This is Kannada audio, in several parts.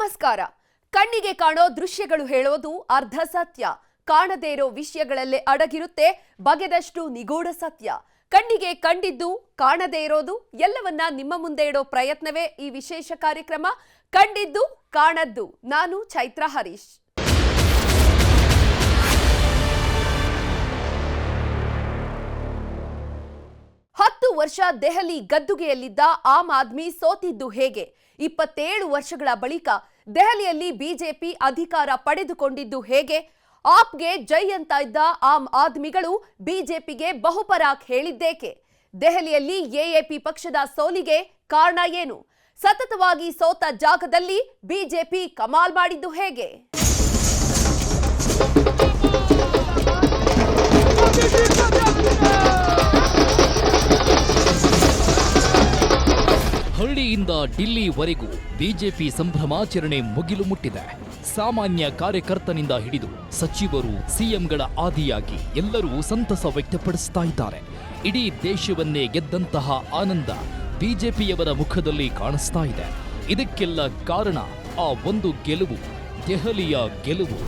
ನಮಸ್ಕಾರ. ಕಣ್ಣಿಗೆ ಕಾಣೋ ದೃಶ್ಯಗಳು ಹೇಳೋದು ಅರ್ಧ ಸತ್ಯ. ಕಾಣದೇ ಇರೋ ವಿಷಯಗಳಲ್ಲೇ ಅಡಗಿರುತ್ತೆ ಬಗೆದಷ್ಟು ನಿಗೂಢ ಸತ್ಯ. ಕಣ್ಣಿಗೆ ಕಂಡಿದ್ದು, ಕಾಣದೇ ಇರೋದು, ಎಲ್ಲವನ್ನ ನಿಮ್ಮ ಮುಂದೆ ಇಡೋ ಪ್ರಯತ್ನವೇ ಈ ವಿಶೇಷ ಕಾರ್ಯಕ್ರಮ. ಕಂಡಿದ್ದು, ಕಾಣದ್ದು. ನಾನು ಚೈತ್ರ ಹರೀಶ್. ಹತ್ತು ವರ್ಷ ದೆಹಲಿ ಗದ್ದುಗೆಯಲ್ಲಿದ್ದ ಆಮ್ ಆದ್ಮಿ ಸೋತಿದ್ದು ಹೇಗೆ? ಇಪ್ಪತ್ತೇಳು ವರ್ಷಗಳ ಬಳಿಕ ದೆಹಲಿಯಲ್ಲಿ ಬಿಜೆಪಿ ಅಧಿಕಾರ ಪಡೆದುಕೊಂಡಿದ್ದು ಹೇಗೆ? ಆಪ್ಗೆ ಜೈ ಅಂತ ಇದ್ದ ಆಮ್ ಆದ್ಮಿಗಳು ಬಿಜೆಪಿಗೆ ಬಹುಪರಾಕ್ ಹೇಳಿದ್ದೇಕೆ? ದೆಹಲಿಯಲ್ಲಿ ಎಎಪಿ ಪಕ್ಷದ ಸೋಲಿಗೆ ಕಾರಣ ಏನು? ಸತತವಾಗಿ ಸೋತ ಜಾಗದಲ್ಲಿ ಬಿಜೆಪಿ ಕಮಾಲ್ ಮಾಡಿದ್ದು ಹೇಗೆ? ಹಳ್ಳಿಯಿಂದ ಡಿಲ್ಲಿವರೆಗೂ ಬಿಜೆಪಿ ಸಂಭ್ರಮಾಚರಣೆ ಮುಗಿಲು ಮುಟ್ಟಿದೆ. ಸಾಮಾನ್ಯ ಕಾರ್ಯಕರ್ತನಿಂದ ಹಿಡಿದು ಸಚಿವರು, ಸಿಎಂಗಳ ಆದಿಯಾಗಿ ಎಲ್ಲರೂ ಸಂತಸ ವ್ಯಕ್ತಪಡಿಸ್ತಾ ಇದ್ದಾರೆ. ಇಡೀ ದೇಶವನ್ನೇ ಗೆದ್ದಂತಹ ಆನಂದ ಬಿಜೆಪಿಯವರ ಮುಖದಲ್ಲಿ ಕಾಣಿಸ್ತಾ ಇದೆ. ಇದಕ್ಕೆಲ್ಲ ಕಾರಣ ಆ ಒಂದು ಗೆಲುವು, ದೆಹಲಿಯ ಗೆಲುವು.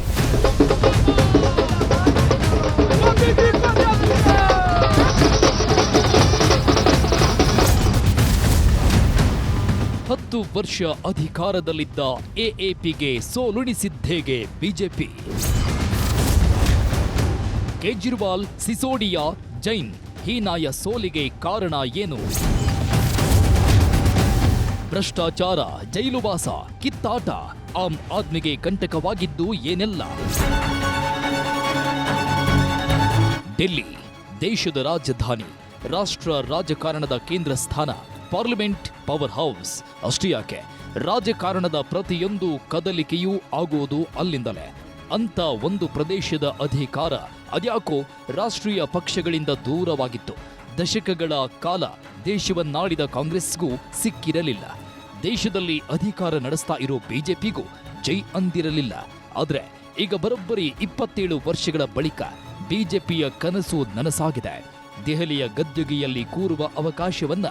ಹತ್ತು ವರ್ಷ ಅಧಿಕಾರದಲ್ಲಿದ್ದ ಎಎಪಿಗೆ ಸೋಲುಣಿಸಿದ್ದೇಗೆ ಬಿಜೆಪಿ. ಕೇಜ್ರಿವಾಲ್, ಸಿಸೋಡಿಯಾ, ಜೈನ್ ಹೀನಾಯ ಸೋಲಿಗೆ ಕಾರಣ ಏನು? ಭ್ರಷ್ಟಾಚಾರ, ಜೈಲುವಾಸ, ಕಿತ್ತಾಟ ಆಮ್ ಆದ್ಮಿಗೆ ಕಂಟಕವಾಗಿದ್ದು ಏನೆಲ್ಲ? ಡೆಲ್ಲಿ, ದೇಶದ ರಾಜಧಾನಿ, ರಾಷ್ಟ್ರ ರಾಜಕಾರಣದ ಕೇಂದ್ರ ಸ್ಥಾನ. ಪಾರ್ಲಿಮೆಂಟ್ ಪವರ್ ಹೌಸ್ ಅಷ್ಟೇ ಯಾಕೆ ರಾಜಕಾರಣದ ಪ್ರತಿಯೊಂದು ಕದಲಿಕೆಯೂ ಆಗುವುದು ಅಲ್ಲಿಂದಲೇ. ಅಂತ ಒಂದು ಪ್ರದೇಶದ ಅಧಿಕಾರ ಅದ್ಯಾಕೋ ರಾಷ್ಟ್ರೀಯ ಪಕ್ಷಗಳಿಂದ ದೂರವಾಗಿತ್ತು. ದಶಕಗಳ ಕಾಲ ದೇಶವನ್ನಾಡಿದ ಕಾಂಗ್ರೆಸ್ಗೂ ಸಿಕ್ಕಿರಲಿಲ್ಲ. ದೇಶದಲ್ಲಿ ಅಧಿಕಾರ ನಡೆಸ್ತಾ ಇರೋ ಬಿಜೆಪಿಗೂ ಜೈ ಅಂದಿರಲಿಲ್ಲ. ಆದರೆ ಈಗ ಬರೋಬ್ಬರಿ ಇಪ್ಪತ್ತೇಳು ವರ್ಷಗಳ ಬಳಿಕ ಬಿಜೆಪಿಯ ಕನಸು ನನಸಾಗಿದೆ. ದೆಹಲಿಯ ಗದ್ದುಗೆಯಲ್ಲಿ ಕೂರುವ ಅವಕಾಶವನ್ನ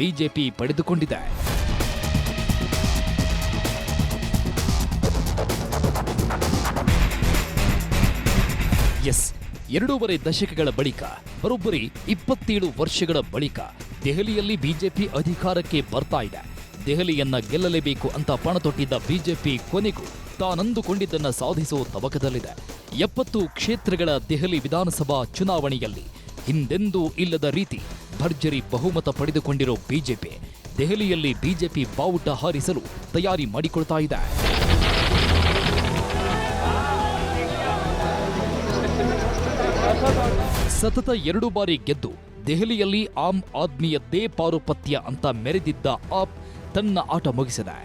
ಬಿಜೆಪಿ ಪಡೆದುಕೊಂಡಿದೆ. ಎಸ್, ಎರಡೂವರೆ ದಶಕಗಳ ಬಳಿಕ, ಬರೋಬ್ಬರಿ ಇಪ್ಪತ್ತೇಳು ವರ್ಷಗಳ ಬಳಿಕ ದೆಹಲಿಯಲ್ಲಿ ಬಿಜೆಪಿ ಅಧಿಕಾರಕ್ಕೆ ಬರ್ತಾ ಇದೆ. ದೆಹಲಿಯನ್ನ ಗೆಲ್ಲಲೇಬೇಕು ಅಂತ ಪಣ ತೊಟ್ಟಿದ್ದ ಬಿಜೆಪಿ ಕೊನೆಗೂ ತಾನಂದುಕೊಂಡಿದ್ದನ್ನ ಸಾಧಿಸುವ ತವಕದಲ್ಲಿದೆ. ಎಪ್ಪತ್ತು ಕ್ಷೇತ್ರಗಳ ದೆಹಲಿ ವಿಧಾನಸಭಾ ಚುನಾವಣೆಯಲ್ಲಿ ಹಿಂದೆಂದೂ ಇಲ್ಲದ ರೀತಿ ಭರ್ಜರಿ ಬಹುಮತ ಪಡೆದುಕೊಂಡಿರೋ ಬಿಜೆಪಿ ದೆಹಲಿಯಲ್ಲಿ ಬಿಜೆಪಿ ಬಾವುಟ ಹಾರಿಸಲು ತಯಾರಿ ಮಾಡಿಕೊಳ್ತಾ ಇದೆ. ಸತತ ಎರಡು ಬಾರಿ ಗೆದ್ದು ದೆಹಲಿಯಲ್ಲಿ ಆಮ್ ಆದ್ಮಿಯದ್ದೇ ಪಾರುಪತ್ಯ ಅಂತ ಮೆರೆದಿದ್ದ ಆಪ್ ತನ್ನ ಆಟ ಮುಗಿಸಿದೆ.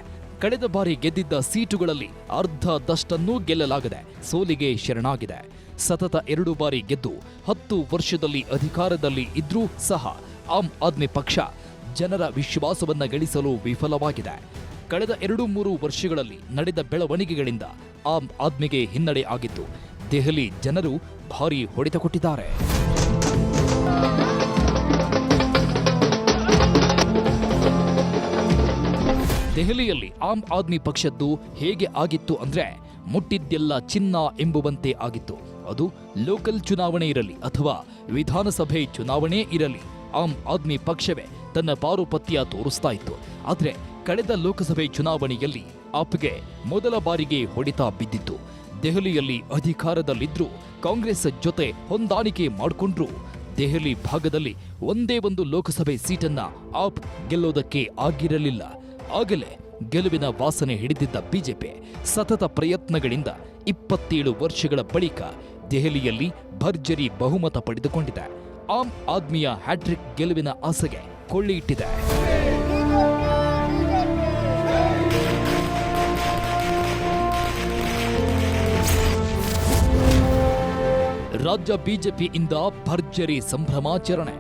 ಕಳೆದ ಬಾರಿ ಗೆದ್ದಿದ್ದ ಸೀಟುಗಳಲ್ಲಿ ಅರ್ಧದಷ್ಟನ್ನೂ ಗೆಲ್ಲಲಾಗದೆ ಸೋಲಿಗೆ ಶರಣಾಗಿದೆ. ಸತತ ಎರಡು ಬಾರಿ ಗೆದ್ದು ಹತ್ತು ವರ್ಷದಲ್ಲಿ ಅಧಿಕಾರದಲ್ಲಿ ಇದ್ರೂ ಸಹ ಆಮ್ ಆದ್ಮಿ ಪಕ್ಷ ಜನರ ವಿಶ್ವಾಸವನ್ನು ಗಳಿಸಲು ವಿಫಲವಾಗಿದೆ. ಕಳೆದ ಎರಡು ಮೂರು ವರ್ಷಗಳಲ್ಲಿ ನಡೆದ ಬೆಳವಣಿಗೆಗಳಿಂದ ಆಮ್ ಆದ್ಮಿಗೆ ಹಿನ್ನಡೆ ಆಗಿದ್ದು, ದೆಹಲಿ ಜನರು ಭಾರಿ ಹೊಡೆತ ಕೊಟ್ಟಿದ್ದಾರೆ. ದೆಹಲಿಯಲ್ಲಿ ಆಮ್ ಆದ್ಮಿ ಪಕ್ಷದ್ದು ಹೇಗೆ ಆಗಿತ್ತು ಅಂದ್ರೆ ಮುಟ್ಟಿದ್ದೆಲ್ಲ ಚಿನ್ನ ಎಂಬುವಂತೆ ಆಗಿತ್ತು. ಅದು ಲೋಕಲ್ ಚುನಾವಣೆ ಇರಲಿ ಅಥವಾ ವಿಧಾನಸಭೆ ಚುನಾವಣೆ ಇರಲಿ, ಆಮ್ ಆದ್ಮಿ ಪಕ್ಷವೇ ತನ್ನ ಪಾರುಪತ್ಯ ತೋರಿಸ್ತಾ ಇತ್ತು. ಆದ್ರೆ ಕಳೆದ ಲೋಕಸಭೆ ಚುನಾವಣೆಯಲ್ಲಿ ಆಪ್ಗೆ ಮೊದಲ ಬಾರಿಗೆ ಹೊಡಿತಾ ಬಿದ್ದಿತ್ತು. ದೆಹಲಿಯಲ್ಲಿ ಅಧಿಕಾರದಲ್ಲಿದ್ದರೂ ಕಾಂಗ್ರೆಸ್ ಜೊತೆ ಹೊಂದಾಣಿಕೆ ಮಾಡಿಕೊಂಡ್ರು. ದೆಹಲಿ ಭಾಗದಲ್ಲಿ ಒಂದೇ ಒಂದು ಲೋಕಸಭೆ ಸೀಟನ್ನ ಆಪ್ ಗೆಲ್ಲೋದಕ್ಕೆ ಆಗಿರಲಿಲ್ಲ. ಆಗಲೇ ಗೆಲುವಿನ ವಾಸನೆ ಹಿಡಿದಿದ್ದ ಬಿಜೆಪಿ ಸತತ ಪ್ರಯತ್ನಗಳಿಂದ ಇಪ್ಪತ್ತೇಳು ವರ್ಷಗಳ ಬಳಿಕ ದೆಹಲಿಯಲ್ಲಿ ಭರ್ಜರಿ ಬಹುಮತ ಪಡೆದುಕೊಂಡಿದೆ. ಆಮ್ ಆದ್ಮಿಯ ಹ್ಯಾಟ್ರಿಕ್ ಗೆಲುವಿನ ಆಸೆಗೆ ಕೊಳ್ಳಿಯಿಟ್ಟಿದೆ ರಾಜ್ಯ ಬಿಜೆಪಿಯಿಂದ ಭರ್ಜರಿ ಸಂಭ್ರಮಾಚರಣೆ.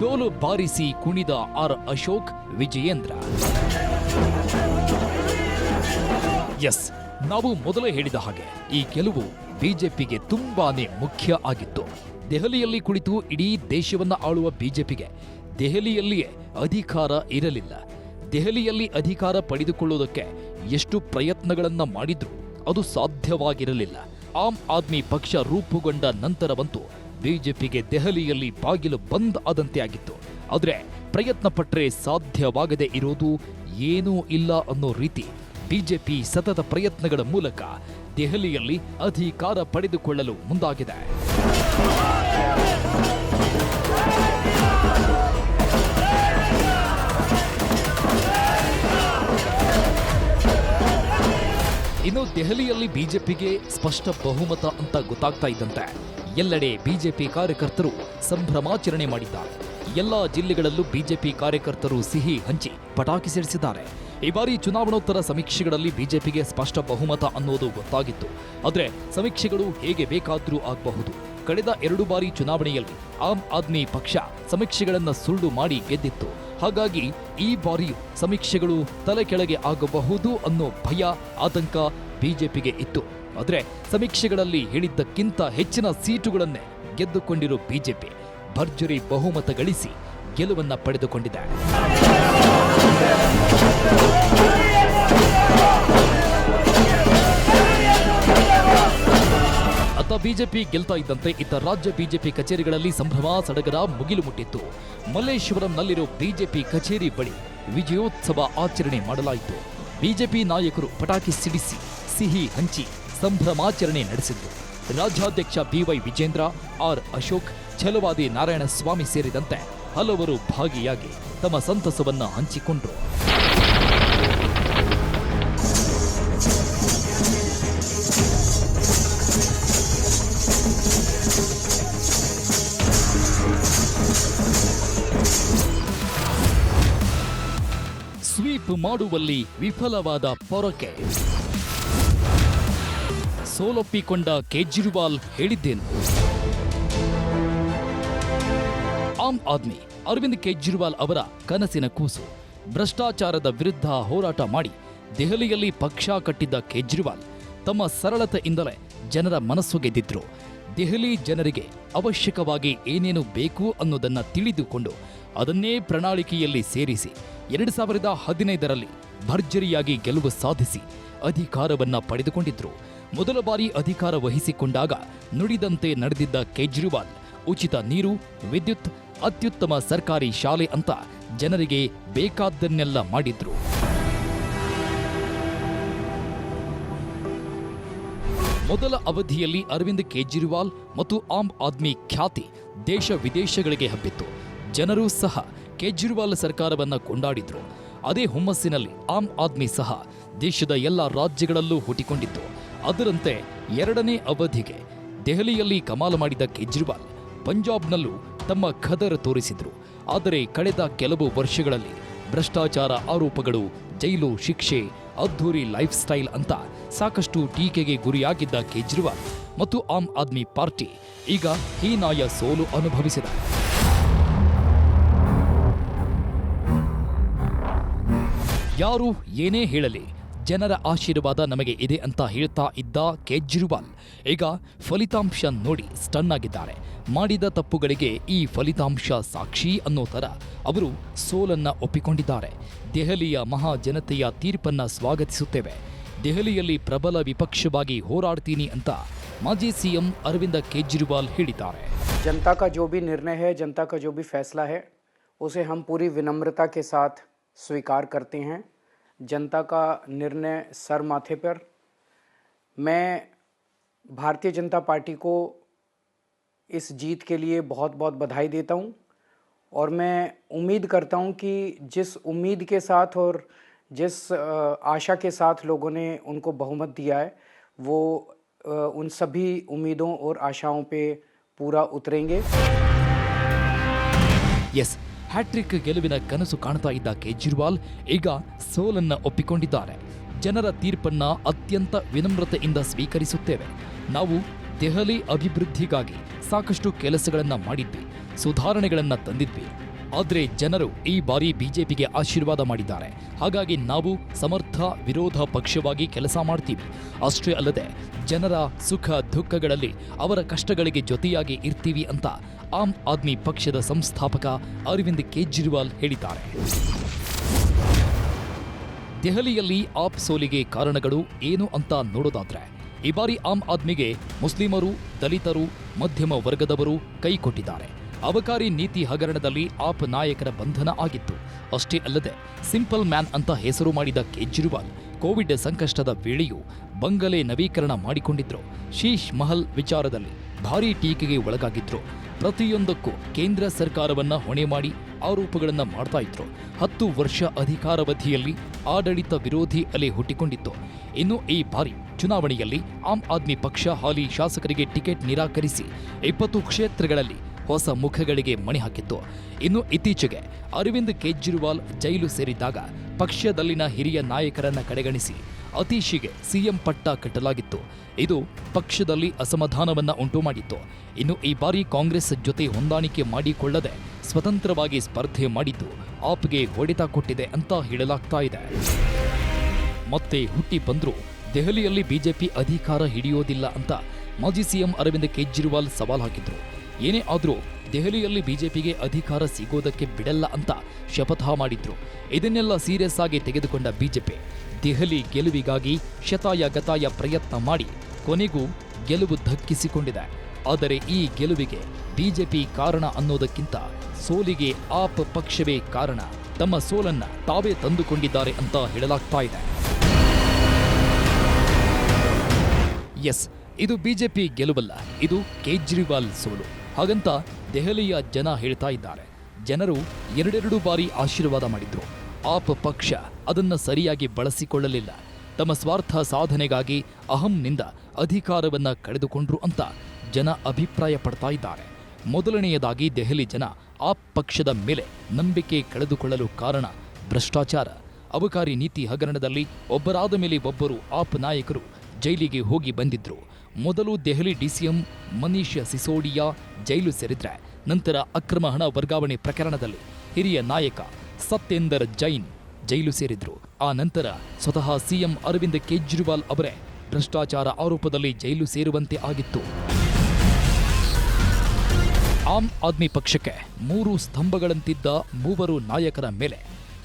ಡೋಲು ಬಾರಿಸಿ ಕುಣಿದ ಆರ್ ಅಶೋಕ್ ವಿಜಯೇಂದ್ರ. ಎಸ್, ನಾವು ಮೊದಲೇ ಹೇಳಿದ ಹಾಗೆ ಈ ಗೆಲುವು ಬಿಜೆಪಿಗೆ ತುಂಬಾನೇ ಮುಖ್ಯ ಆಗಿತ್ತು. ದೆಹಲಿಯಲ್ಲಿ ಕುಳಿತು ಇಡೀ ದೇಶವನ್ನ ಆಳುವ ಬಿಜೆಪಿಗೆ ದೆಹಲಿಯಲ್ಲಿಯೇ ಅಧಿಕಾರ ಇರಲಿಲ್ಲ. ದೆಹಲಿಯಲ್ಲಿ ಅಧಿಕಾರ ಪಡೆದುಕೊಳ್ಳುವುದಕ್ಕೆ ಎಷ್ಟು ಪ್ರಯತ್ನಗಳನ್ನು ಮಾಡಿದ್ರು ಅದು ಸಾಧ್ಯವಾಗಿರಲಿಲ್ಲ. ಆಮ್ ಆದ್ಮಿ ಪಕ್ಷ ರೂಪುಗೊಂಡ ನಂತರವಂತೂ ಬಿಜೆಪಿಗೆ ದೆಹಲಿಯಲ್ಲಿ ಬಾಗಿಲು ಬಂದ್ ಆದಂತೆ ಆಗಿತ್ತು. ಆದರೆ ಪ್ರಯತ್ನ ಪಟ್ಟರೆ ಸಾಧ್ಯವಾಗದೇ ಇರೋದು ಏನೂ ಇಲ್ಲ ಅನ್ನೋ ರೀತಿ ಬಿಜೆಪಿ ಸತತ ಪ್ರಯತ್ನಗಳ ಮೂಲಕ ದೆಹಲಿಯಲ್ಲಿ ಅಧಿಕಾರ ಪಡೆದುಕೊಳ್ಳಲು ಮುಂದಾಗಿದೆ. ಇನ್ನು ದೆಹಲಿಯಲ್ಲಿ ಬಿಜೆಪಿಗೆ ಸ್ಪಷ್ಟ ಬಹುಮತ ಅಂತ ಗೊತ್ತಾಗ್ತಾ ಇದ್ದಂತೆ. ಎಲ್ಲೆಡೆ ಬಿಜೆಪಿ ಕಾರ್ಯಕರ್ತರು ಸಂಭ್ರಮಾಚರಣೆ ಮಾಡಿದ್ದಾರೆ. ಎಲ್ಲಾ ಜಿಲ್ಲೆಗಳಲ್ಲೂ ಬಿಜೆಪಿ ಕಾರ್ಯಕರ್ತರು ಸಿಹಿ ಹಂಚಿ ಪಟಾಕಿ ಸಿಡಿಸಿದ್ದಾರೆ. ಈ ಬಾರಿ ಚುನಾವಣೋತ್ತರ ಸಮೀಕ್ಷೆಗಳಲ್ಲಿ ಬಿಜೆಪಿಗೆ ಸ್ಪಷ್ಟ ಬಹುಮತ ಅನ್ನೋದು ಗೊತ್ತಾಗಿತ್ತು. ಆದರೆ ಸಮೀಕ್ಷೆಗಳು ಹೇಗೆ ಬೇಕಾದರೂ ಆಗಬಹುದು. ಕಳೆದ ಎರಡು ಬಾರಿ ಚುನಾವಣೆಯಲ್ಲಿ ಆಮ್ ಆದ್ಮಿ ಪಕ್ಷ ಸಮೀಕ್ಷೆಗಳನ್ನು ಸುಳ್ಳು ಮಾಡಿ ಗೆದ್ದಿತ್ತು. ಹಾಗಾಗಿ ಈ ಬಾರಿಯೂ ಸಮೀಕ್ಷೆಗಳು ತಲೆ ಕೆಳಗೆ ಆಗಬಹುದು ಅನ್ನೋ ಭಯ, ಆತಂಕ ಬಿಜೆಪಿಗೆ ಇತ್ತು. ಆದರೆ ಸಮೀಕ್ಷೆಗಳಲ್ಲಿ ಹೇಳಿದ್ದಕ್ಕಿಂತ ಹೆಚ್ಚಿನ ಸೀಟುಗಳನ್ನೇ ಗೆದ್ದುಕೊಂಡಿರೋ ಬಿಜೆಪಿ ಭರ್ಜರಿ ಬಹುಮತ ಗಳಿಸಿ ಗೆಲುವನ್ನು ಪಡೆದುಕೊಂಡಿದೆ. ಅತ್ತ ಬಿಜೆಪಿ ಗೆಲ್ತಾ ಇದ್ದಂತೆ ಇತ್ತ ರಾಜ್ಯ ಬಿಜೆಪಿ ಕಚೇರಿಗಳಲ್ಲಿ ಸಂಭ್ರಮ ಸಡಗರ ಮುಗಿಲು ಮುಟ್ಟಿತ್ತು. ಮಲ್ಲೇಶ್ವರಂನಲ್ಲಿರೋ ಬಿಜೆಪಿ ಕಚೇರಿ ಬಳಿ ವಿಜಯೋತ್ಸವ ಆಚರಣೆ ಮಾಡಲಾಯಿತು. ಬಿಜೆಪಿ ನಾಯಕರು ಪಟಾಕಿ ಸಿಡಿಸಿ ಸಿಹಿ ಹಂಚಿ ಸಂಭ್ರಮಾಚರಣೆ ನಡೆಸಿದ್ದು. ರಾಜ್ಯಾಧ್ಯಕ್ಷ ಬಿವೈ ವಿಜೇಂದ್ರ, ಆರ್ ಅಶೋಕ್, ಛಲವಾದಿ ನಾರಾಯಣ ಸ್ವಾಮಿ ಸೇರಿದಂತೆ ಹಲವರು ಭಾಗಿಯಾಗಿ ತಮ್ಮ ಸಂತಸವನ್ನು ಹಂಚಿಕೊಂಡರು. ಸ್ವೀಪ್ ಮಾಡುವಲ್ಲಿ ವಿಫಲವಾದ ಪೊರಕೆ. ಸೋಲೊಪ್ಪಿಕೊಂಡ ಕೇಜ್ರಿವಾಲ್ ಹೇಳಿದ್ದೇನು? ಆಮ್ ಆದ್ಮಿ ಅರವಿಂದ್ ಕೇಜ್ರಿವಾಲ್ ಅವರ ಕನಸಿನ ಕೂಸು. ಭ್ರಷ್ಟಾಚಾರದ ವಿರುದ್ಧ ಹೋರಾಟ ಮಾಡಿ ದೆಹಲಿಯಲ್ಲಿ ಪಕ್ಷ ಕಟ್ಟಿದ್ದ ಕೇಜ್ರಿವಾಲ್ ತಮ್ಮ ಸರಳತೆಯಿಂದಲೇ ಜನರ ಮನಸ್ಸು ಗೆದ್ದಿದ್ರು. ದೆಹಲಿ ಜನರಿಗೆ ಅವಶ್ಯಕವಾಗಿ ಏನೇನು ಬೇಕು ಅನ್ನೋದನ್ನ ತಿಳಿದುಕೊಂಡು ಅದನ್ನೇ ಪ್ರಣಾಳಿಕೆಯಲ್ಲಿ ಸೇರಿಸಿ ಎರಡು ಸಾವಿರದ ಹದಿನೈದರಲ್ಲಿ ಭರ್ಜರಿಯಾಗಿ ಗೆಲುವು ಸಾಧಿಸಿ ಅಧಿಕಾರವನ್ನ ಪಡೆದುಕೊಂಡಿದ್ರು. ಮೊದಲ ಬಾರಿ ಅಧಿಕಾರ ವಹಿಸಿಕೊಂಡಾಗ ನುಡಿದಂತೆ ನಡೆದಿದ್ದ ಕೇಜ್ರಿವಾಲ್, ಉಚಿತ ನೀರು, ವಿದ್ಯುತ್, ಅತ್ಯುತ್ತಮ ಸರ್ಕಾರಿ ಶಾಲೆ ಅಂತ ಜನರಿಗೆ ಬೇಕಾದ್ದನ್ನೆಲ್ಲ ಮಾಡಿದ್ರು. ಮೊದಲ ಅವಧಿಯಲ್ಲಿ ಅರವಿಂದ್ ಕೇಜ್ರಿವಾಲ್ ಮತ್ತು ಆಮ್ ಆದ್ಮಿ ಖ್ಯಾತಿ ದೇಶ ವಿದೇಶಗಳಿಗೆ ಹಬ್ಬಿತ್ತು. ಜನರೂ ಸಹ ಕೇಜ್ರಿವಾಲ್ ಸರ್ಕಾರವನ್ನ ಕೊಂಡಾಡಿದ್ರು. ಅದೇ ಹುಮ್ಮಸ್ಸಿನಲ್ಲಿ ಆಮ್ ಆದ್ಮಿ ಸಹ ದೇಶದ ಎಲ್ಲ ರಾಜ್ಯಗಳಲ್ಲೂ ಹುಟ್ಟಿಕೊಂಡಿತ್ತು. ಅದರಂತೆ ಎರಡನೇ ಅವಧಿಗೆ ದೆಹಲಿಯಲ್ಲಿ ಕಮಾಲ ಮಾಡಿದ ಕೇಜ್ರಿವಾಲ್ ಪಂಜಾಬ್ನಲ್ಲೂ ತಮ್ಮ ಖದರ್ ತೋರಿಸಿದ್ರು. ಆದರೆ ಕಳೆದ ಕೆಲವು ವರ್ಷಗಳಲ್ಲಿ ಭ್ರಷ್ಟಾಚಾರ ಆರೋಪಗಳು, ಜೈಲು ಶಿಕ್ಷೆ, ಅದ್ಧೂರಿ ಲೈಫ್ ಸ್ಟೈಲ್ ಅಂತ ಸಾಕಷ್ಟು ಟೀಕೆಗೆ ಗುರಿಯಾಗಿದ್ದ ಕೇಜ್ರಿವಾಲ್ ಮತ್ತು ಆಮ್ ಆದ್ಮಿ ಪಾರ್ಟಿ ಈಗ ಹೀನಾಯ ಸೋಲು ಅನುಭವಿಸಿದ. ಯಾರು ಏನೇ ಹೇಳಲಿ ಜನರ ಆಶೀರ್ವಾದ ನಮಗೆ ಇದೆ ಅಂತ ಹೇಳ್ತಾ ಇದ್ದ ಕೇಜ್ರಿವಾಲ್ ಈಗ ಫಲಿತಾಂಶ ನೋಡಿ ಸ್ಟನ್ ಆಗಿದ್ದಾರೆ ಮಾಡಿದ ತಪ್ಪುಗಳಿಗೆ ಈ ಫಲಿತಾಂಶ ಸಾಕ್ಷಿ ಅನ್ನೋ ತರ ಅವರು ಸೋಲನ್ನ ಒಪ್ಪಿಕೊಂಡಿದ್ದಾರೆ ದೆಹಲಿಯ ಮಹಾ ಜನತೆಯ ತೀರ್ಪನ್ನ ಸ್ವಾಗತಿಸುತ್ತೇವೆ ದೆಹಲಿಯಲ್ಲಿ ಪ್ರಬಲ ವಿಪಕ್ಷವಾಗಿ ಹೋರಾಡ್ತೀನಿ ಅಂತ ಮಾಜಿ ಸಿಎಂ ಅರವಿಂದ ಕೇಜ್ರಿವಾಲ್ ಹೇಳಿದ್ದಾರೆ जनता का जो भी निर्णय है जनता का जो भी फैसला है उसे हम पूरी विनम्रता के साथ स्वीकार करते हैं जनता का निर्णय सर माथे पर। मैं भारतीय जनता पार्टी को इस जीत के लिए बहुत बहुत बधाई देता हूँ और मैं उम्मीद करता हूँ कि जिस उम्मीद के साथ और जिस आशा के साथ लोगों ने उनको बहुमत दिया है, वो उन सभी उम्मीदों और आशाओं पे पूरा उतरेंगे। ಎಸ್ ಹ್ಯಾಟ್ರಿಕ್ ಗೆಲುವಿನ ಕನಸು ಕಾಣ್ತಾ ಇದ್ದ ಕೇಜ್ರಿವಾಲ್ ಈಗ ಸೋಲನ್ನ ಒಪ್ಪಿಕೊಂಡಿದ್ದಾರೆ. ಜನರ ತೀರ್ಪನ್ನ ಅತ್ಯಂತ ವಿನಮ್ರತೆಯಿಂದ ಸ್ವೀಕರಿಸುತ್ತೇವೆ. ನಾವು ದೆಹಲಿ ಅಭಿವೃದ್ಧಿಗಾಗಿ ಸಾಕಷ್ಟು ಕೆಲಸಗಳನ್ನು ಮಾಡಿದ್ವಿ, ಸುಧಾರಣೆಗಳನ್ನು ತಂದಿದ್ವಿ. ಆದರೆ ಜನರು ಈ ಬಾರಿ ಬಿಜೆಪಿಗೆ ಆಶೀರ್ವಾದ ಮಾಡಿದ್ದಾರೆ. ಹಾಗಾಗಿ ನಾವು ಸಮರ್ಥ ವಿರೋಧ ಪಕ್ಷವಾಗಿ ಕೆಲಸ ಮಾಡ್ತೀವಿ. ಅಷ್ಟೇ ಅಲ್ಲದೆ ಜನರ ಸುಖ ದುಃಖಗಳಲ್ಲಿ ಅವರ ಕಷ್ಟಗಳಿಗೆ ಜೊತೆಯಾಗಿ ಇರ್ತೀವಿ ಅಂತ ಆಮ್ ಆದ್ಮಿ ಪಕ್ಷದ ಸಂಸ್ಥಾಪಕ ಅರವಿಂದ್ ಕೇಜ್ರಿವಾಲ್ ಹೇಳಿದ್ದಾರೆ. ದೆಹಲಿಯಲ್ಲಿ ಆಪ್ ಸೋಲಿಗೆ ಕಾರಣಗಳು ಏನು ಅಂತ ನೋಡೋದಾದ್ರೆ, ಈ ಬಾರಿ ಆಮ್ ಆದ್ಮಿಗೆ ಮುಸ್ಲಿಮರು, ದಲಿತರು, ಮಧ್ಯಮ ವರ್ಗದವರು ಕೈ ಕೊಟ್ಟಿದ್ದಾರೆ. ಅಬಕಾರಿ ನೀತಿ ಹಗರಣದಲ್ಲಿ ಆಪ್ ನಾಯಕರ ಬಂಧನ ಆಗಿತ್ತು. ಅಷ್ಟೇ ಅಲ್ಲದೆ, ಸಿಂಪಲ್ ಮ್ಯಾನ್ ಅಂತ ಹೆಸರು ಮಾಡಿದ ಕೇಜ್ರಿವಾಲ್ ಕೋವಿಡ್ ಸಂಕಷ್ಟದ ವೇಳೆಯೂ ಬಂಗಲೆ ನವೀಕರಣ ಮಾಡಿಕೊಂಡಿದ್ರು. ಶೀಶ್ ಮಹಲ್ ವಿಚಾರದಲ್ಲಿ ಭಾರೀ ಟೀಕೆಗೆ ಒಳಗಾಗಿದ್ರು. ಪ್ರತಿಯೊಂದಕ್ಕೂ ಕೇಂದ್ರ ಸರ್ಕಾರವನ್ನ ಹೊಣೆ ಮಾಡಿ ಆರೋಪಗಳನ್ನು ಮಾಡ್ತಾ ಇದ್ರು. ಹತ್ತು ವರ್ಷ ಅಧಿಕಾರಾವಧಿಯಲ್ಲಿ ಆಡಳಿತ ವಿರೋಧಿ ಅಲೆ ಹುಟ್ಟಿಕೊಂಡಿತ್ತು. ಇನ್ನು ಈ ಬಾರಿ ಚುನಾವಣೆಯಲ್ಲಿ ಆಮ್ ಆದ್ಮಿ ಪಕ್ಷ ಹಾಲಿ ಶಾಸಕರಿಗೆ ಟಿಕೆಟ್ ನಿರಾಕರಿಸಿ, ಇಪ್ಪತ್ತು ಕ್ಷೇತ್ರಗಳಲ್ಲಿ ಹೊಸ ಮುಖಗಳಿಗೆ ಮಣಿ ಹಾಕಿತ್ತು. ಇನ್ನು ಇತ್ತೀಚೆಗೆ ಅರವಿಂದ್ ಕೇಜ್ರಿವಾಲ್ ಜೈಲು ಸೇರಿದ್ದಾಗ ಪಕ್ಷದಲ್ಲಿನ ಹಿರಿಯ ನಾಯಕರನ್ನ ಕಡೆಗಣಿಸಿ ಅತೀಶಿಗೆ ಸಿಎಂ ಪಟ್ಟ ಕಟ್ಟಲಾಗಿತ್ತು. ಇದು ಪಕ್ಷದಲ್ಲಿ ಅಸಮಾಧಾನವನ್ನ ಉಂಟು ಮಾಡಿತ್ತು ಇನ್ನು ಈ ಬಾರಿ ಕಾಂಗ್ರೆಸ್ ಜೊತೆ ಹೊಂದಾಣಿಕೆ ಮಾಡಿಕೊಳ್ಳದೆ ಸ್ವತಂತ್ರವಾಗಿ ಸ್ಪರ್ಧೆ ಮಾಡಿದ್ದು ಆಪ್ಗೆ ಹೊಡೆತ ಕೊಟ್ಟಿದೆ ಅಂತ ಹೇಳಲಾಗ್ತಾ ಇದೆ. ಮತ್ತೆ ಹುಟ್ಟಿ ಬಂದ್ರು ದೆಹಲಿಯಲ್ಲಿ ಬಿಜೆಪಿ ಅಧಿಕಾರ ಹಿಡಿಯೋದಿಲ್ಲ ಅಂತ ಮಾಜಿ ಸಿಎಂ ಅರವಿಂದ್ ಕೇಜ್ರಿವಾಲ್ ಸವಾಲ್ ಹಾಕಿದ್ರು. ಏನೇ ಆದರೂ ದೆಹಲಿಯಲ್ಲಿ ಬಿಜೆಪಿಗೆ ಅಧಿಕಾರ ಸಿಗೋದಕ್ಕೆ ಬಿಡಲ್ಲ ಅಂತ ಶಪಥ ಮಾಡಿದ್ರು. ಇದನ್ನೆಲ್ಲ ಸೀರಿಯಸ್ ಆಗಿ ತೆಗೆದುಕೊಂಡ ಬಿಜೆಪಿ ದೆಹಲಿ ಗೆಲುವಿಗಾಗಿ ಶತಾಯ ಗತಾಯ ಪ್ರಯತ್ನ ಮಾಡಿ ಕೊನೆಗೂ ಗೆಲುವು ದಕ್ಕಿಸಿಕೊಂಡಿದೆ ಆದರೆ ಈ ಗೆಲುವಿಗೆ ಬಿಜೆಪಿ ಕಾರಣ ಅನ್ನೋದಕ್ಕಿಂತ ಸೋಲಿಗೆ ಆಪ್ ಪಕ್ಷವೇ ಕಾರಣ. ತಮ್ಮ ಸೋಲನ್ನ ತಾವೇ ತಂದುಕೊಂಡಿದ್ದಾರೆ ಅಂತ ಹೇಳಲಾಗ್ತಾ ಇದೆ. ಎಸ್, ಇದು ಬಿಜೆಪಿ ಗೆಲುವಲ್ಲ, ಇದು ಕೇಜ್ರಿವಾಲ್ ಸೋಲು. ಹಾಗಂತ ದೆಹಲಿಯ ಜನ ಹೇಳ್ತಾ ಇದ್ದಾರೆ. ಜನರು ಎರಡೆರಡು ಬಾರಿ ಆಶೀರ್ವಾದ ಮಾಡಿದ್ರು. ಆಪ್ ಪಕ್ಷ ಅದನ್ನು ಸರಿಯಾಗಿ ಬಳಸಿಕೊಳ್ಳಲಿಲ್ಲ. ತಮ್ಮ ಸ್ವಾರ್ಥ ಸಾಧನೆಗಾಗಿ ಅಹಂನಿಂದ ಅಧಿಕಾರವನ್ನು ಕಳೆದುಕೊಂಡ್ರು ಅಂತ ಜನ ಅಭಿಪ್ರಾಯ ಪಡ್ತಾ ಇದ್ದಾರೆ. ಮೊದಲನೆಯದಾಗಿ ದೆಹಲಿ ಜನ ಆಪ್ ಪಕ್ಷದ ಮೇಲೆ ನಂಬಿಕೆ ಕಳೆದುಕೊಳ್ಳಲು ಕಾರಣ ಭ್ರಷ್ಟಾಚಾರ. ಅಬಕಾರಿ ನೀತಿ ಹಗರಣದಲ್ಲಿ ಒಬ್ಬರಾದ ಮೇಲೆ ಒಬ್ಬರು ಆಪ್ ನಾಯಕರು ಜೈಲಿಗೆ ಹೋಗಿ ಬಂದಿದ್ರು. ಮೊದಲು ದೆಹಲಿ ಡಿಸಿಎಂ ಮನೀಷ್ ಸಿಸೋಡಿಯಾ ಜೈಲು ಸೇರಿದ್ರೆ, ನಂತರ ಅಕ್ರಮ ಹಣ ವರ್ಗಾವಣೆ ಪ್ರಕರಣದಲ್ಲಿ ಹಿರಿಯ ನಾಯಕ ಸತ್ಯೇಂದರ್ ಜೈನ್ ಜೈಲು ಸೇರಿದ್ರು. ಆ ನಂತರ ಸ್ವತಃ ಸಿಎಂ ಅರವಿಂದ್ ಕೇಜ್ರಿವಾಲ್ ಅವರೇ ಭ್ರಷ್ಟಾಚಾರ ಆರೋಪದಲ್ಲಿ ಜೈಲು ಸೇರುವಂತೆ ಆಗಿತ್ತು. ಆಮ್ ಆದ್ಮಿ ಪಕ್ಷಕ್ಕೆ ಮೂರು ಸ್ತಂಭಗಳಂತಿದ್ದ ಮೂವರು ನಾಯಕರ ಮೇಲೆ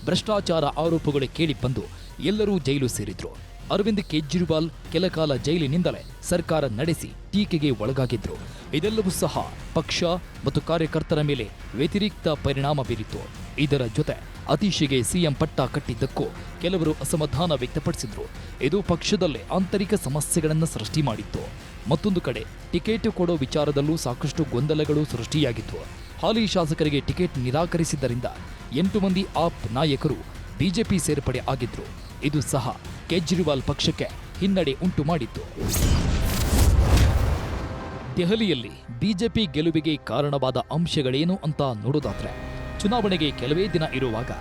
ಭ್ರಷ್ಟಾಚಾರ ಆರೋಪಗಳು ಕೇಳಿಬಂದು ಎಲ್ಲರೂ ಜೈಲು ಸೇರಿದ್ರು. ಅರವಿಂದ್ ಕೇಜ್ರಿವಾಲ್ ಕೆಲಕಾಲ ಜೈಲಿನಿಂದಲೇ ಸರ್ಕಾರ ನಡೆಸಿ ಟೀಕೆಗೆ ಒಳಗಾಗಿದ್ರು. ಇದೆಲ್ಲವೂ ಸಹ ಪಕ್ಷ ಮತ್ತು ಕಾರ್ಯಕರ್ತರ ಮೇಲೆ ವ್ಯತಿರಿಕ್ತ ಪರಿಣಾಮ ಬೀರಿತು ಇದರ ಜೊತೆ ಅತೀಶಿಗೆ ಸಿಎಂ ಪಟ್ಟ ಕಟ್ಟಿದ್ದಕ್ಕೂ ಕೆಲವರು ಅಸಮಾಧಾನ ವ್ಯಕ್ತಪಡಿಸಿದ್ರು. ಇದು ಪಕ್ಷದಲ್ಲೇ ಆಂತರಿಕ ಸಮಸ್ಯೆಗಳನ್ನು ಸೃಷ್ಟಿ ಮಾಡಿತ್ತು. ಮತ್ತೊಂದು ಕಡೆ ಟಿಕೆಟ್ ಕೊಡೋ ವಿಚಾರದಲ್ಲೂ ಸಾಕಷ್ಟು ಗೊಂದಲಗಳು ಸೃಷ್ಟಿಯಾಗಿತ್ತು. ಹಾಲಿ ಶಾಸಕರಿಗೆ ಟಿಕೆಟ್ ನಿರಾಕರಿಸಿದ್ದರಿಂದ ಎಂಟು ಮಂದಿ ಆಪ್ ನಾಯಕರು ಬಿಜೆಪಿ ಸೇರ್ಪಡೆ ಆಗಿದ್ರು. ಇದು ಸಹ ಕೇಜ್ರಿವಾಲ್ ಪಕ್ಷಕ್ಕೆ ಹಿನ್ನಡೆ ಉಂಟು ಮಾಡಿತ್ತು. ದೆಹಲಿಯಲ್ಲಿ ಬಿಜೆಪಿ ಗೆಲುವಿಗೆ ಕಾರಣವಾದ ಅಂಶಗಳೇನು ಅಂತ ನೋಡೋದಾದ್ರೆ, ಚುನಾವಣೆಗೆ ಕೆಲವೇ ದಿನ ಇರುವಾಗ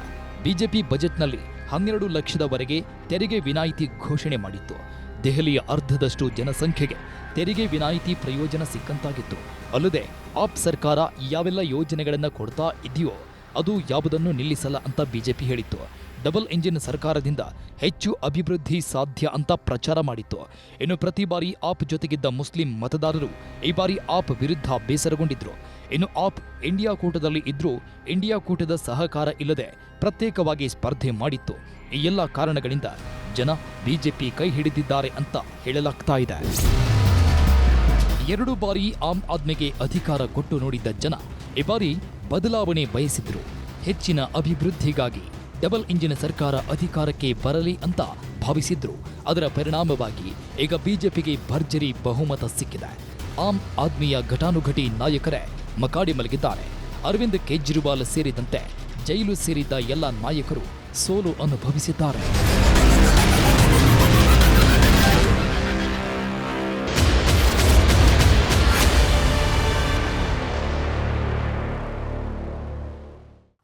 ಬಿಜೆಪಿ ಬಜೆಟ್ನಲ್ಲಿ ಹನ್ನೆರಡು ಲಕ್ಷದವರೆಗೆ ತೆರಿಗೆ ವಿನಾಯಿತಿ ಘೋಷಣೆ ಮಾಡಿತ್ತು. ದೆಹಲಿಯ ಅರ್ಧದಷ್ಟು ಜನಸಂಖ್ಯೆಗೆ ತೆರಿಗೆ ವಿನಾಯಿತಿ ಪ್ರಯೋಜನ ಸಿಕ್ಕಂತಾಗಿತ್ತು. ಅಲ್ಲದೆ, ಆಪ್ ಸರ್ಕಾರ ಯಾವೆಲ್ಲ ಯೋಜನೆಗಳನ್ನು ಕೊಡ್ತಾ ಇದೆಯೋ ಅದು ಯಾವುದನ್ನು ನಿಲ್ಲಿಸಲ್ಲ ಅಂತ ಬಿಜೆಪಿ ಹೇಳಿತ್ತು. ಡಬಲ್ ಇಂಜಿನ್ ಸರ್ಕಾರದಿಂದ ಹೆಚ್ಚು ಅಭಿವೃದ್ಧಿ ಸಾಧ್ಯ ಅಂತ ಪ್ರಚಾರ ಮಾಡಿತ್ತು. ಇನ್ನು ಪ್ರತಿ ಬಾರಿ ಆಪ್ ಜೊತೆಗಿದ್ದ ಮುಸ್ಲಿಂ ಮತದಾರರು ಈ ಬಾರಿ ಆಪ್ ವಿರುದ್ಧ ಬೇಸರಗೊಂಡಿದ್ರು. ಇನ್ನು ಆಪ್ ಇಂಡಿಯಾ ಕೂಟದಲ್ಲಿ ಇದ್ರೂ ಇಂಡಿಯಾ ಕೂಟದ ಸಹಕಾರ ಇಲ್ಲದೆ ಪ್ರತ್ಯೇಕವಾಗಿ ಸ್ಪರ್ಧೆ ಮಾಡಿತ್ತು. ಈ ಎಲ್ಲ ಕಾರಣಗಳಿಂದ ಜನ ಬಿಜೆಪಿ ಕೈ ಹಿಡಿದಿದ್ದಾರೆ ಅಂತ ಹೇಳಲಾಗ್ತಾ ಇದೆ. ಎರಡು ಬಾರಿ ಆಮ್ ಆದ್ಮಿಗೆ ಅಧಿಕಾರ ಕೊಟ್ಟು ನೋಡಿದ್ದ ಜನ ಈ ಬಾರಿ ಬದಲಾವಣೆ ಬಯಸಿದ್ರು. ಹೆಚ್ಚಿನ ಅಭಿವೃದ್ಧಿಗಾಗಿ ಡಬಲ್ ಇಂಜಿನ್ ಸರ್ಕಾರ ಅಧಿಕಾರಕ್ಕೆ ಬರಲಿ ಅಂತ ಭಾವಿಸಿದ್ರು. ಅದರ ಪರಿಣಾಮವಾಗಿ ಈಗ ಬಿಜೆಪಿಗೆ ಭರ್ಜರಿ ಬಹುಮತ ಸಿಕ್ಕಿದೆ. ಆಮ್ ಆದ್ಮಿಯ ಘಟಾನುಘಟಿ ನಾಯಕರೇ ಮಕಾಡಿ ಮಲಗಿದ್ದಾರೆ. ಅರವಿಂದ್ ಕೇಜ್ರಿವಾಲ್ ಸೇರಿದಂತೆ ಜೈಲು ಸೇರಿದ್ದ ಎಲ್ಲ ನಾಯಕರು ಸೋಲು ಅನುಭವಿಸಿದ್ದಾರೆ.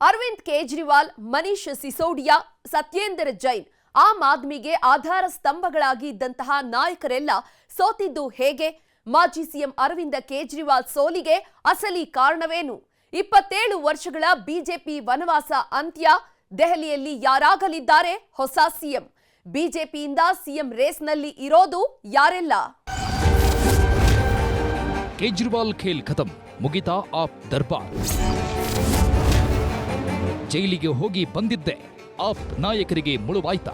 ಅರವಿಂದ್ ಕೇಜ್ರಿವಾಲ್, ಮನೀಶ್ ಸಿಸೋಡಿಯಾ, ಸತ್ಯೇಂದರ್ ಜೈನ್ ಆಮ್ ಆದ್ಮಿಗೆ ಆಧಾರ ಸ್ತಂಭಗಳಾಗಿ ಇದ್ದಂತಹ ನಾಯಕರೆಲ್ಲ ಸೋತಿದ್ದು ಹೇಗೆ? ಮಾಜಿ ಸಿಎಂ ಅರವಿಂದ ಕೇಜ್ರಿವಾಲ್ ಸೋಲಿಗೆ ಅಸಲಿ ಕಾರಣವೇನು? ಇಪ್ಪತ್ತೇಳು ವರ್ಷಗಳ ಬಿಜೆಪಿ ವನವಾಸ ಅಂತ್ಯ, ದೆಹಲಿಯಲ್ಲಿ ಯಾರಾಗಲಿದ್ದಾರೆ? ಹೊಸ ಸಿಎಂ. ಬಿಜೆಪಿಯಿಂದ ಸಿಎಂ ರೇಸ್ನಲ್ಲಿ ಇರೋದು ಯಾರೆಲ್ಲ? ಕೇಜ್ರಿವಾಲ್ ಖೇಲ್ ಖತಮ್ ಮುಗಿತಾ ಆಪ್ ದರ್ಬಾರ್. ಜೈಲಿಗೆ ಹೋಗಿ ಬಂದಿದ್ದೆ. ಆಪ್ ನಾಯಕರಿಗೆ ಮುಳುವಾಯ್ತ.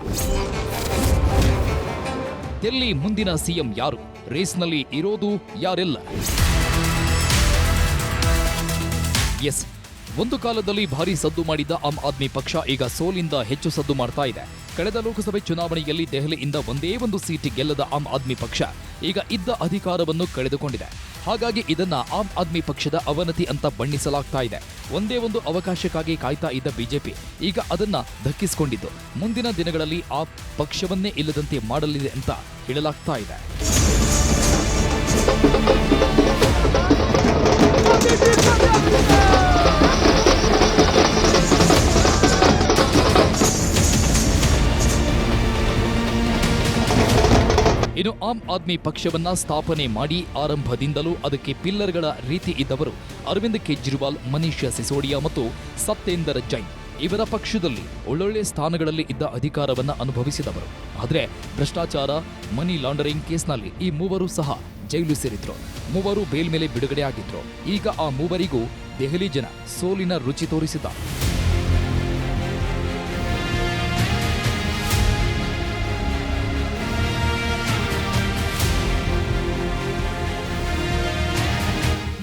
ಎಲ್ಲಿ ಮುಂದಿನ ಸಿಎಂ ಯಾರು? ರೇಸ್ನಲ್ಲಿ ಇರೋದು ಯಾರೆಲ್ಲ? ಎಸ್. ಒಂದು ಕಾಲದಲ್ಲಿ ಭಾರಿ ಸದ್ದು ಮಾಡಿದ್ದ ಆಮ್ ಆದ್ಮಿ ಪಕ್ಷ ಈಗ ಸೋಲಿಂದ ಹೆಚ್ಚು ಸದ್ದು ಮಾಡ್ತಾ ಇದೆ. ಕಳೆದ ಲೋಕಸಭೆ ಚುನಾವಣೆಯಲ್ಲಿ ದೆಹಲಿಯಿಂದ ಒಂದೇ ಒಂದು ಸೀಟ್ ಗೆಲ್ಲದ ಆಮ್ ಆದ್ಮಿ ಪಕ್ಷ ಈಗ ಇದ್ದ ಅಧಿಕಾರವನ್ನು ಕಳೆದುಕೊಂಡಿದೆ. ಹಾಗಾಗಿ ಇದನ್ನ ಆಮ್ ಆದ್ಮಿ ಪಕ್ಷದ ಅವನತಿ ಅಂತ ಬಣ್ಣಿಸಲಾಗ್ತಾ ಇದೆ. ಒಂದೇ ಒಂದು ಅವಕಾಶಕ್ಕಾಗಿ ಕಾಯ್ತಾ ಇದ್ದ ಬಿಜೆಪಿ ಈಗ ಅದನ್ನ ಧಕ್ಕಿಸಿಕೊಂಡಿದ್ದು ಮುಂದಿನ ದಿನಗಳಲ್ಲಿ ಆ ಪಕ್ಷವನ್ನೇ ಇಲ್ಲದಂತೆ ಮಾಡಲಿದೆ ಅಂತ ಹೇಳಲಾಗ್ತಾ ಇದೆ. ಇನ್ನು ಆಮ್ ಆದ್ಮಿ ಪಕ್ಷವನ್ನ ಸ್ಥಾಪನೆ ಮಾಡಿ ಆರಂಭದಿಂದಲೂ ಅದಕ್ಕೆ ಪಿಲ್ಲರ್ಗಳ ರೀತಿ ಇದ್ದವರು ಅರವಿಂದ್ ಕೇಜ್ರಿವಾಲ್, ಮನೀಷ್ ಸಿಸೋಡಿಯಾ ಮತ್ತು ಸತ್ಯೇಂದರ್ ಜೈನ್. ಇವರ ಪಕ್ಷದಲ್ಲಿ ಒಳ್ಳೊಳ್ಳೆ ಸ್ಥಾನಗಳಲ್ಲಿ ಇದ್ದ ಅಧಿಕಾರವನ್ನ ಅನುಭವಿಸಿದವರು. ಆದರೆ ಭ್ರಷ್ಟಾಚಾರ, ಮನಿ ಲಾಂಡರಿಂಗ್ ಕೇಸ್ನಲ್ಲಿ ಈ ಮೂವರು ಸಹ ಜೈಲು ಸೇರಿದ್ರು. ಮೂವರು ಬೇಲ್ ಮೇಲೆ ಬಿಡುಗಡೆ ಆಗಿದ್ರು. ಈಗ ಆ ಮೂವರಿಗೂ ದೆಹಲಿ ಜನ ಸೋಲಿನ ರುಚಿ ತೋರಿಸಿದ್ದಾರೆ.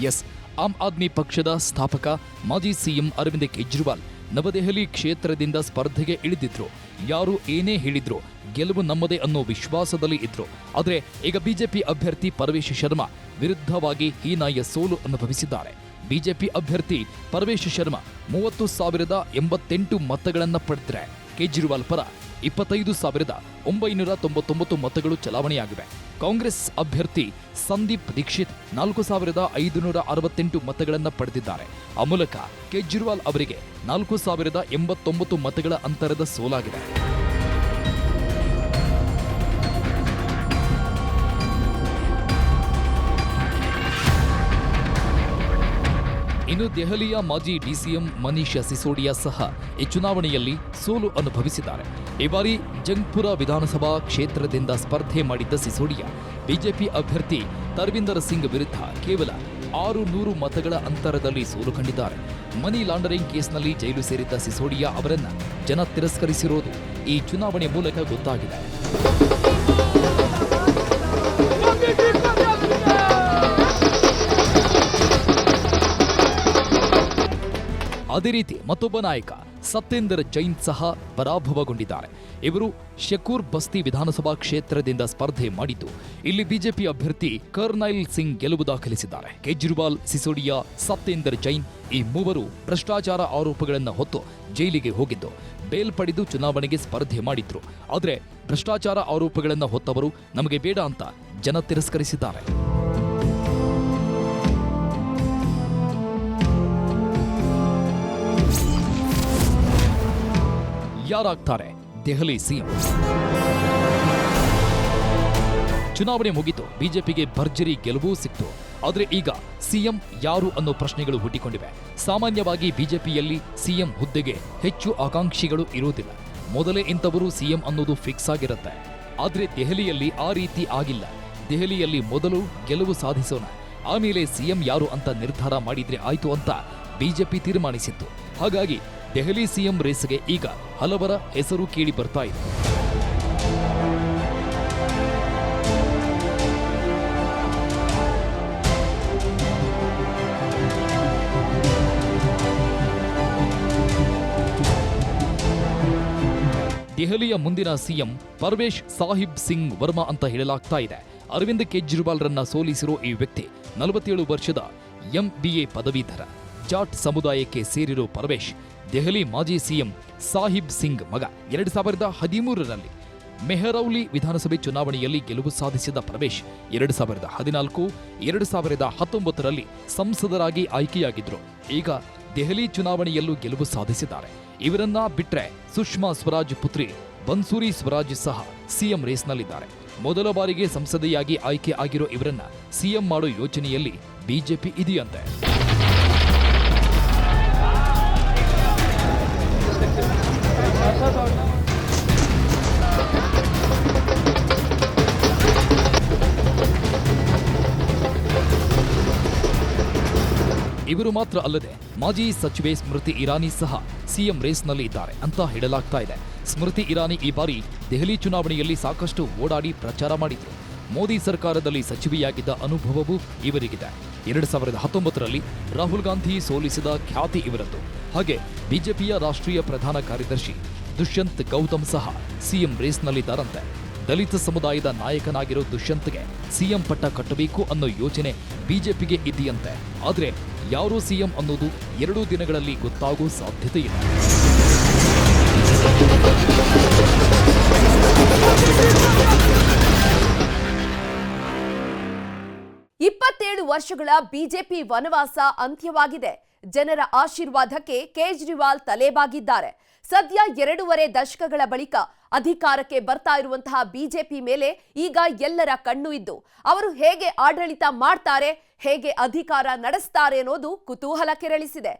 ಎಸ್, ಆಮ್ ಆದ್ಮಿ ಪಕ್ಷದ ಸ್ಥಾಪಕ ಮಾಜಿ ಸಿಎಂ ಅರವಿಂದ್ ಕೇಜ್ರಿವಾಲ್ ನವದೆಹಲಿ ಕ್ಷೇತ್ರದಿಂದ ಸ್ಪರ್ಧೆಗೆ ಇಳಿದಿದ್ರು. ಯಾರು ಏನೇ ಹೇಳಿದ್ರು, ಗೆಲುವು ನಮ್ಮದೇ ಅನ್ನೋ ವಿಶ್ವಾಸದಲ್ಲಿ ಇದ್ರು. ಆದರೆ ಈಗ ಬಿಜೆಪಿ ಅಭ್ಯರ್ಥಿ ಪರವೇಶ್ ಶರ್ಮಾ ವಿರುದ್ಧವಾಗಿ ಹೀನಾಯ ಸೋಲು ಅನುಭವಿಸಿದ್ದಾರೆ. ಬಿಜೆಪಿ ಅಭ್ಯರ್ಥಿ ಪರವೇಶ್ ಶರ್ಮಾ ಮೂವತ್ತು ಸಾವಿರದ ಎಂಬತ್ತೆಂಟು ಮತಗಳನ್ನು ಪಡೆದರೆ ಕೇಜ್ರಿವಾಲ್ ಪರ ಇಪ್ಪತ್ತೈದು ಸಾವಿರದ ಒಂಬೈನೂರ ತೊಂಬತ್ತೊಂಬತ್ತು ಮತಗಳು ಚಲಾವಣೆಯಾಗಿವೆ. ಕಾಂಗ್ರೆಸ್ ಅಭ್ಯರ್ಥಿ ಸಂದೀಪ್ ದೀಕ್ಷಿತ್ ನಾಲ್ಕು ಸಾವಿರದ ಐದುನೂರ ಅರವತ್ತೆಂಟು ಮತಗಳನ್ನು ಪಡೆದಿದ್ದಾರೆ. ಆ ಮೂಲಕ ಕೇಜ್ರಿವಾಲ್ ಅವರಿಗೆ ನಾಲ್ಕು ಸಾವಿರದ ಎಂಬತ್ತೊಂಬತ್ತು ಮತಗಳ ಅಂತರದ ಸೋಲಾಗಿದೆ. ಇನ್ನು ದೆಹಲಿಯ ಮಾಜಿ ಡಿಸಿಎಂ ಮನೀಷ್ ಸಿಸೋಡಿಯಾ ಸಹ ಈ ಚುನಾವಣೆಯಲ್ಲಿ ಸೋಲು ಅನುಭವಿಸಿದ್ದಾರೆ. ಈ ಬಾರಿ ಜಂಗ್ಪುರ ವಿಧಾನಸಭಾ ಕ್ಷೇತ್ರದಿಂದ ಸ್ಪರ್ಧೆ ಮಾಡಿದ್ದ ಸಿಸೋಡಿಯಾ, ಬಿಜೆಪಿ ಅಭ್ಯರ್ಥಿ ತರ್ವಿಂದರ್ ಸಿಂಗ್ ವಿರುದ್ಧ ಕೇವಲ ಆರು ನೂರು ಮತಗಳ ಅಂತರದಲ್ಲಿ ಸೋಲು ಕಂಡಿದ್ದಾರೆ. ಮನಿ ಲಾಂಡರಿಂಗ್ ಕೇಸ್ನಲ್ಲಿ ಜೈಲು ಸೇರಿದ್ದ ಸಿಸೋಡಿಯಾ ಅವರನ್ನ ಜನ ತಿರಸ್ಕರಿಸಿರೋದು ಈ ಚುನಾವಣೆ ಮೂಲಕ ಗೊತ್ತಾಗಿದೆ. ಅದೇ ರೀತಿ ಮತ್ತೊಬ್ಬ ನಾಯಕ ಸತ್ಯೇಂದರ್ ಜೈನ್ ಸಹ ಪರಾಭವಗೊಂಡಿದ್ದಾರೆ. ಇವರು ಶಕೂರ್ ಬಸ್ತಿ ವಿಧಾನಸಭಾ ಕ್ಷೇತ್ರದಿಂದ ಸ್ಪರ್ಧೆ ಮಾಡಿದ್ದು. ಇಲ್ಲಿ ಬಿಜೆಪಿ ಅಭ್ಯರ್ಥಿ ಕರ್ನೈಲ್ ಸಿಂಗ್ ಗೆಲುವು ದಾಖಲಿಸಿದ್ದಾರೆ. ಕೇಜ್ರಿವಾಲ್, ಸಿಸೋಡಿಯಾ, ಸತ್ಯೇಂದರ್ ಜೈನ್ ಈ ಮೂವರು ಭ್ರಷ್ಟಾಚಾರ ಆರೋಪಗಳನ್ನು ಹೊತ್ತು ಜೈಲಿಗೆ ಹೋಗಿದ್ದು. ಬೇಲ್ ಪಡೆದು ಚುನಾವಣೆಗೆ ಸ್ಪರ್ಧೆ ಮಾಡಿದ್ರು. ಆದರೆ ಭ್ರಷ್ಟಾಚಾರ ಆರೋಪಗಳನ್ನು ಹೊತ್ತವರು ನಮಗೆ ಬೇಡ ಅಂತ ಜನ ತಿರಸ್ಕರಿಸಿದ್ದಾರೆ. ಯಾರಾಗ್ತಾರೆ? ದೆಹಲಿ ಸಿಎಂ. ಚುನಾವಣೆ ಮುಗಿತು, ಬಿಜೆಪಿಗೆ ಭರ್ಜರಿ ಗೆಲುವು ಸಿಕ್ತು. ಆದರೆ ಈಗ ಸಿಎಂ ಯಾರು ಅನ್ನೋ ಪ್ರಶ್ನೆಗಳು ಹುಟ್ಟಿಕೊಂಡಿವೆ. ಸಾಮಾನ್ಯವಾಗಿ ಬಿಜೆಪಿಯಲ್ಲಿ ಸಿಎಂ ಹುದ್ದೆಗೆ ಹೆಚ್ಚು ಆಕಾಂಕ್ಷಿಗಳು ಇರುವುದಿಲ್ಲ. ಮೊದಲೇ ಇಂಥವರು ಸಿಎಂ ಅನ್ನೋದು ಫಿಕ್ಸ್ ಆಗಿರುತ್ತೆ. ಆದರೆ ದೆಹಲಿಯಲ್ಲಿ ಆ ರೀತಿ ಆಗಿಲ್ಲ. ದೆಹಲಿಯಲ್ಲಿ ಮೊದಲು ಗೆಲುವು ಸಾಧಿಸೋಣ. ಆಮೇಲೆ ಸಿಎಂ ಯಾರು ಅಂತ ನಿರ್ಧಾರ ಮಾಡಿದ್ರೆ ಆಯ್ತು ಅಂತ ಬಿಜೆಪಿ ತೀರ್ಮಾನಿಸಿತ್ತು. ಹಾಗಾಗಿ ದೆಹಲಿ ಸಿಎಂ ರೇಸ್ಗೆ ಈಗ ಹಲವರ ಹೆಸರು ಕೇಳಿ ಬರ್ತಾ ಇದೆ. ದೆಹಲಿಯ ಮುಂದಿನ ಸಿಎಂ ಪರ್ವೇಶ್ ಸಾಹಿಬ್ ಸಿಂಗ್ ವರ್ಮಾ ಅಂತ ಹೇಳಲಾಗ್ತಾ ಇದೆ. ಅರವಿಂದ್ ಕೇಜ್ರಿವಾಲ್ರನ್ನ ಸೋಲಿಸಿರೋ ಈ ವ್ಯಕ್ತಿ ನಲವತ್ತೇಳು ವರ್ಷದ ಎಂಬಿಎ ಪದವೀಧರ. ಜಾಟ್ ಸಮುದಾಯಕ್ಕೆ ಸೇರಿರೋ ಪರ್ವೇಶ್ ದೆಹಲಿ ಮಾಜಿ ಸಿಎಂ ಸಾಹಿಬ್ ಸಿಂಗ್ ಮಗ ಎರಡು ಸಾವಿರದ ಹದಿಮೂರರಲ್ಲಿ ಮೆಹರೌಲಿ ವಿಧಾನಸಭೆ ಚುನಾವಣೆಯಲ್ಲಿ ಗೆಲುವು ಸಾಧಿಸಿದ ಪ್ರವೇಶ್ ಎರಡು ಸಾವಿರದ ಹದಿನಾಲ್ಕು, ಎರಡು ಸಾವಿರದ ಹತ್ತೊಂಬತ್ತರಲ್ಲಿ ಸಂಸದರಾಗಿ ಆಯ್ಕೆಯಾಗಿದ್ರು. ಈಗ ದೆಹಲಿ ಚುನಾವಣೆಯಲ್ಲೂ ಗೆಲುವು ಸಾಧಿಸಿದ್ದಾರೆ. ಇವರನ್ನ ಬಿಟ್ರೆ ಸುಷ್ಮಾ ಸ್ವರಾಜ್ ಪುತ್ರಿ ಬನ್ಸೂರಿ ಸ್ವರಾಜ್ ಸಹ ಸಿಎಂ ರೇಸ್ನಲ್ಲಿದ್ದಾರೆ. ಮೊದಲ ಬಾರಿಗೆ ಸಂಸದೆಯಾಗಿ ಆಯ್ಕೆ ಆಗಿರೋ ಇವರನ್ನ ಸಿಎಂ ಮಾಡೋ ಯೋಚನೆಯಲ್ಲಿ ಬಿಜೆಪಿ ಇದೆಯಂತೆ. ಇವರು ಮಾತ್ರ ಅಲ್ಲದೆ ಮಾಜಿ ಸಚಿವೆ ಸ್ಮೃತಿ ಇರಾನಿ ಸಹ ಸಿಎಂ ರೇಸ್ನಲ್ಲಿ ಇದ್ದಾರೆ ಅಂತ ಹೇಳಲಾಗ್ತಾ ಇದೆ. ಸ್ಮೃತಿ ಇರಾನಿ ಈ ಬಾರಿ ದೆಹಲಿ ಚುನಾವಣೆಯಲ್ಲಿ ಸಾಕಷ್ಟು ಓಡಾಡಿ ಪ್ರಚಾರ ಮಾಡಿದ್ರು. ಮೋದಿ ಸರ್ಕಾರದಲ್ಲಿ ಸಚಿವೆಯಾಗಿದ್ದ ಅನುಭವವೂ ಇವರಿಗಿದೆ. ಎರಡು ಸಾವಿರದ ಹತ್ತೊಂಬತ್ತರಲ್ಲಿ ರಾಹುಲ್ ಗಾಂಧಿ ಸೋಲಿಸಿದ ಖ್ಯಾತಿ ಇವರದ್ದು. ಹಾಗೆ ಬಿಜೆಪಿಯ ರಾಷ್ಟ್ರೀಯ ಪ್ರಧಾನ ಕಾರ್ಯದರ್ಶಿ ದುಷ್ಯಂತ್ ಗೌತಮ್ ಸಹ ಸಿಎಂ ರೇಸ್ನಲ್ಲಿದ್ದಾರಂತೆ ದಲಿತ ಸಮುದಾಯದ ನಾಯಕನಾಗಿರೋ ದುಷ್ಯಂತ್ಗೆ ಸಿಎಂ ಪಟ್ಟ ಕಟ್ಟಬೇಕು ಅನ್ನೋ ಯೋಚನೆ ಬಿಜೆಪಿಗೆ ಇದೆಯಂತೆ. ಆದರೆ ಯಾರು ಸಿಎಂ ಅನ್ನೋದು ಎರಡೂ ದಿನಗಳಲ್ಲಿ ಗೊತ್ತಾಗೋ ಸಾಧ್ಯತೆ ಇಲ್ಲ. ಇಪ್ಪತ್ತೇಳು ವರ್ಷಗಳ ಬಿಜೆಪಿ ವನವಾಸ ಅಂತ್ಯವಾಗಿದೆ. ಜನರ ಆಶೀರ್ವಾದಕ್ಕೆ ಕೇಜ್ರಿವಾಲ್ ತಲೆಬಾಗಿದ್ದಾರೆ. ಸದ್ಯ ಎರಡೂವರೆ ದಶಕಗಳ ಬಳಿಕ ಅಧಿಕಾರಕ್ಕೆ ಬರ್ತಾ ಇರುವಂತಹ ಬಿಜೆಪಿ ಮೇಲೆ ಈಗ ಎಲ್ಲರ ಕಣ್ಣು ಇದ್ದು, ಅವರು ಹೇಗೆ ಆಡಳಿತ ಮಾಡ್ತಾರೆ, ಹೇಗೆ ಅಧಿಕಾರ ನಡೆಸ್ತಾರೆ ಅನ್ನೋದು ಕುತೂಹಲ ಕೆರಳಿಸಿದೆ.